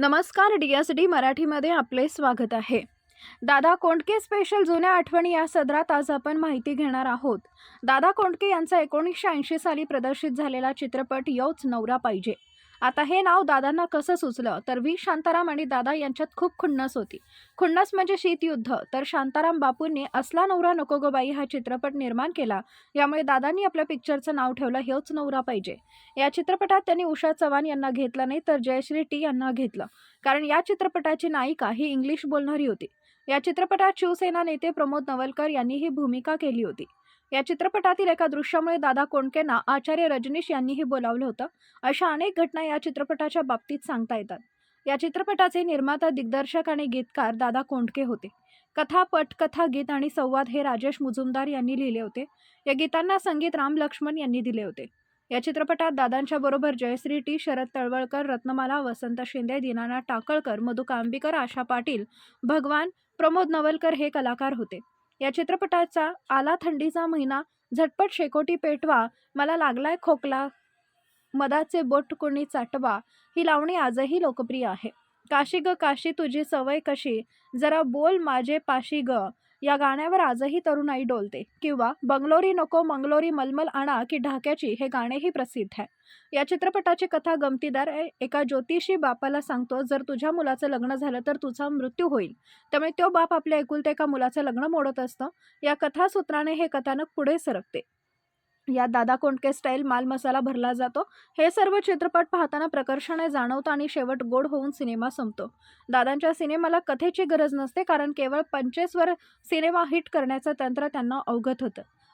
नमस्कार D S D मराठीमध्ये आपले स्वागत आहे. दादा कोंडके स्पेशल जुन्या आठवणी या सदरात आज आपण माहिती घेणार आहोत. दादा कोंडके यांचा एकोणीसशे ऐंशी साली प्रदर्शित झालेला चित्रपट यौच नवरा पाहिजे. आता हे नाव दादांना कसं सुचलं? तर व्ही. शांताराम आणि दादा यांच्यात खूप खुन्नस होती. खुन्नस म्हणजे शीतयुद्ध. तर शांताराम बापूंनी असला नवरा नको गो बाई हा चित्रपट निर्माण केला. यामुळे दादांनी आपल्या पिक्चरचं नाव ठेवलं हेच नवरा पाहिजे. या चित्रपटात त्यांनी उषा चव्हाण यांना घेतलं नाही तर जयश्री टी यांना घेतलं. कारण या चित्रपटाची नायिका ही इंग्लिश बोलणारी होती. या चित्रपटात शिवसेना नेते प्रमोद नवलकर यांनी ही भूमिका केली होती. या चित्रपटातील एका दृश्यामुळे दादा कोंडकेंना आचार्य रजनीश यांनीही बोलावलं होतं. अशा अनेक घटना या चित्रपटाच्या बाबतीत सांगता येतात. या चित्रपटाचे निर्माता दिग्दर्शक आणि गीतकार दादा कोंडके होते. कथा पटकथा गीत आणि संवाद हे राजेश मुजुमदार यांनी लिहिले होते. या गीतांना संगीत राम लक्ष्मण यांनी दिले होते. या चित्रपटात दादांच्या बरोबर जयश्री टी शरद तळवळकर रत्नमाला वसंत शिंदे दीनानाथ टाकळकर मधु कांबिकर आशा पाटील भगवान प्रमोद नवलकर हे कलाकार होते. या चित्रपटाचा आला थंडीचा महिना झटपट शेकोटी पेटवा मला लागलाय खोकला. मदाचे बोट कोणी चाटवा ही लावणी आजही लोकप्रिय आहे. काशी ग काशी तुझी सवय कशी? जरा बोल माझे पाशी ग. या गाण्यावर आजही तरुणाई डोलते. किंवा बंगलोरी नको मंगलोरी मलमल आणा की ढाक्याची हे गाणेही प्रसिद्ध आहे. या चित्रपटाची कथा गमतीदार आहे. एका ज्योतिषी बापाला सांगतो जर तुझ्या मुलाचं लग्न झालं तर तुझा मृत्यू होईल. त्यामुळे तो बाप आपल्या एकुलते एका मुलाचं लग्न मोडत असतं. या कथासूत्राने हे कथानक पुढे सरकते. यात दादा कोंडके स्टाईल माल मसाला भरला जातो. हे सर्व चित्रपट पाहताना प्रकर्षाने जाणवतं आणि शेवट गोड होऊन सिनेमा संपतो. दादांच्या सिनेमाला कथेची गरज नसते कारण केवळ पंचेसवर सिनेमा हिट करण्याचं तंत्र त्यांना अवगत होतं.